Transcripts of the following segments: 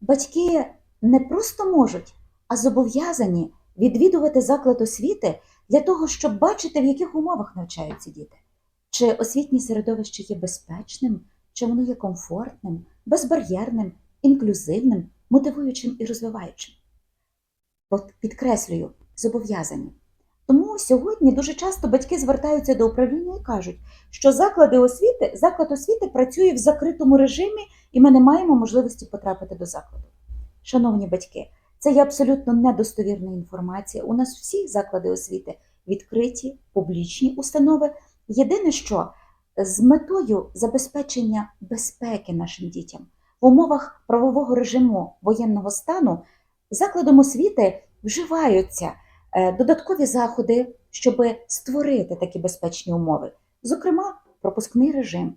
батьки не просто можуть, а зобов'язані відвідувати заклад освіти для того, щоб бачити, в яких умовах навчаються діти. Чи освітнє середовище є безпечним, чи воно є комфортним, безбар'єрним, інклюзивним, мотивуючим і розвиваючим. От підкреслюю, зобов'язані. Сьогодні дуже часто батьки звертаються до управління і кажуть, що заклади освіти, заклад освіти працює в закритому режимі, і ми не маємо можливості потрапити до закладу. Шановні батьки, це є абсолютно недостовірна інформація. У нас всі заклади освіти відкриті, публічні установи. Єдине, що з метою забезпечення безпеки нашим дітям в умовах правового режиму воєнного стану закладом освіти вживаються додаткові заходи, щоб створити такі безпечні умови, зокрема, пропускний режим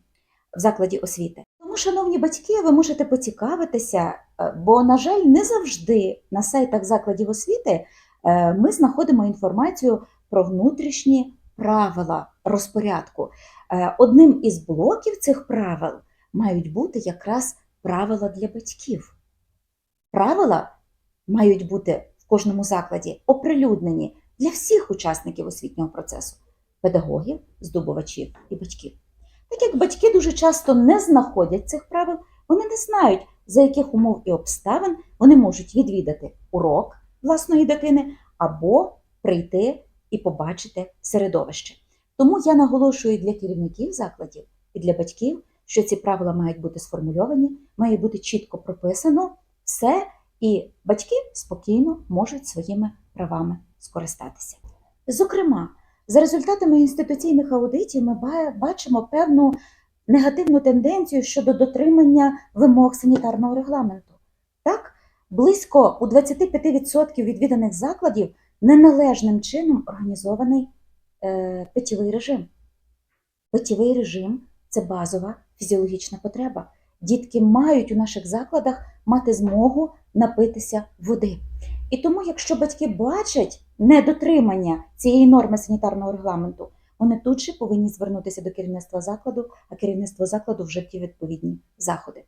в закладі освіти. Тому, шановні батьки, ви можете поцікавитися, е, бо, на жаль, не завжди на сайтах закладів освіти е, ми знаходимо інформацію про внутрішні правила розпорядку. Е, Одним із блоків цих правил мають бути якраз правила для батьків. Правила мають бути кожному закладі оприлюднені для всіх учасників освітнього процесу педагогів, здобувачів і батьків. Так як батьки дуже часто не знаходять цих правил, вони не знають, за яких умов і обставин вони можуть відвідати урок власної дитини або прийти і побачити середовище. Тому я наголошую для керівників закладів і для батьків, що ці правила мають бути сформульовані, має бути чітко прописано все, і батьки спокійно можуть своїми правами скористатися. Зокрема, за результатами інституційних аудитів ми бачимо певну негативну тенденцію щодо дотримання вимог санітарного регламенту. Так, близько у 25% відвіданих закладів неналежним чином організований е, питєвий режим. Питєвий режим це базова фізіологічна потреба. Дітки мають у наших закладах мати змогу напитися води. І тому, якщо батьки бачать недотримання цієї норми санітарного регламенту, вони тут же повинні звернутися до керівництва закладу, а керівництво закладу вжиті відповідні заходи.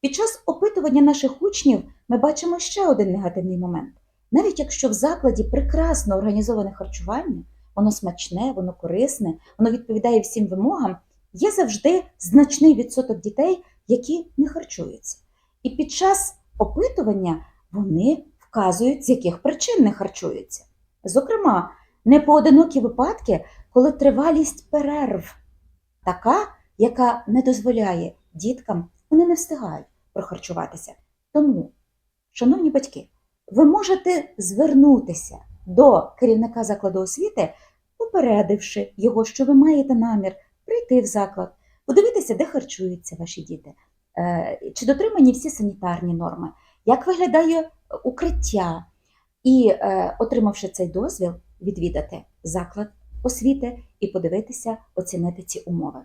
Під час опитування наших учнів ми бачимо ще один негативний момент. Навіть якщо в закладі прекрасно організоване харчування, воно смачне, воно корисне, воно відповідає всім вимогам, є завжди значний відсоток дітей, які не харчуються. І під час опитування вони вказують, з яких причин не харчуються. Зокрема, непоодинокі випадки, коли тривалість перерв така, яка не дозволяє діткам, вони не встигають прохарчуватися. Тому, шановні батьки, ви можете звернутися до керівника закладу освіти, попередивши його, що ви маєте намір прийти в заклад, подивитися, де харчуються ваші діти, е, чи дотримані всі санітарні норми, як виглядає укриття, і, е, отримавши цей дозвіл, відвідати заклад освіти і подивитися, оцінити ці умови.